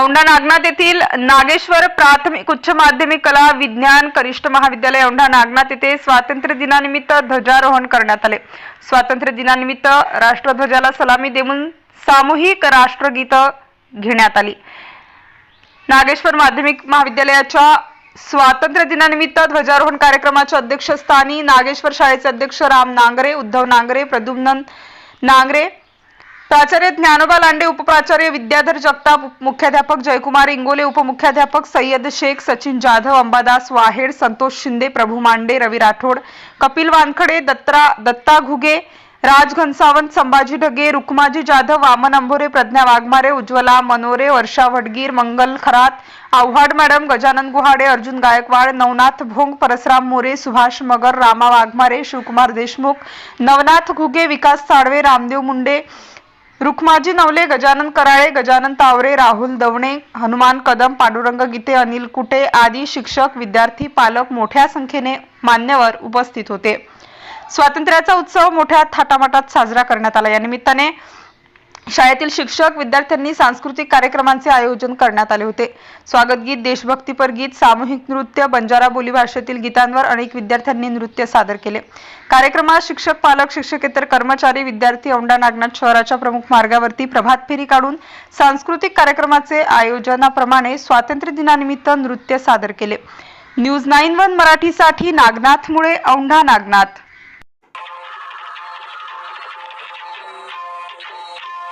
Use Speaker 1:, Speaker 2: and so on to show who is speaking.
Speaker 1: औंढा नागनाथ येथील नागेश्वर प्राथमिक उच्च माध्यमिक कला विज्ञान कनिष्ठ महाविद्यालय औंढा नागनाथ येथे स्वातंत्र्य दिनानिमित्त ध्वजारोहण करण्यात आले. स्वातंत्र्य दिनानिमित्त राष्ट्रध्वजाला सलामी देऊन सामूहिक राष्ट्रगीत घेण्यात आली. नागेश्वर माध्यमिक महाविद्यालयाच्या स्वातंत्र्य दिनानिमित्त ध्वजारोहण कार्यक्रमाच्या अध्यक्षस्थानी नागेश्वर शाळेचे अध्यक्ष राम नांगरे उद्धव नांगरे प्रद्युम्न नांगरे प्राचार्य ज्ञानोबा लांडे उपप्राचार्य विद्याधर जगताप मुख्याध्यापक जयकुमार इंगोले उपमुख्याध्यापक सय्यद शेख सचिन जाधव अंबादास वाहेड संतोष शिंदे प्रभू मांडे रवी राठोड कपिल वानखडे दत्रा दत्ता घुगे राज घनसावंत संभाजी ढगे रुक्माजी जाधव वामन अंभोरे प्रज्ञा वाघमारे उज्ज्वला मनोरे वर्षा वडगीर मंगल खरात आव्हाड मॅडम गजानन गुहाडे अर्जुन गायकवाड नवनाथ भोंग परसराम मोरे सुभाष मगर रामा वाघमारे शिवकुमार देशमुख नवनाथ घुगे विकास साळवे रामदेव मुंडे रुक्माजी नवले गजानन कराळे गजानन तावरे राहुल दवणे हनुमान कदम पांडुरंग गीते अनिल कुटे आदी शिक्षक विद्यार्थी पालक मोठ्या संख्येने मान्यवर उपस्थित होते. स्वातंत्र्याचा उत्सव मोठ्या थाटामाटात साजरा करण्यात आला. या निमित्ताने शाळेतील शिक्षक विद्यार्थ्यांनी सांस्कृतिक कार्यक्रमांचे आयोजन करण्यात आले होते. स्वागत गीत देशभक्तीपर गीत सामूहिक नृत्य बंजारा बोली भाषेतील गीतांवर अनेक विद्यार्थ्यांनी नृत्य सादर केले. कार्यक्रमात शिक्षक पालक शिक्षकेतर कर्मचारी विद्यार्थी औंढा नागनाथ शहराच्या प्रमुख मार्गावरती प्रभात फेरी काढून सांस्कृतिक कार्यक्रमाचे आयोजनाप्रमाणे स्वातंत्र्य दिनानिमित्त नृत्य सादर केले. न्यूज नाईन वन मराठीसाठी नागनाथ मुळे औंढा नागनाथ.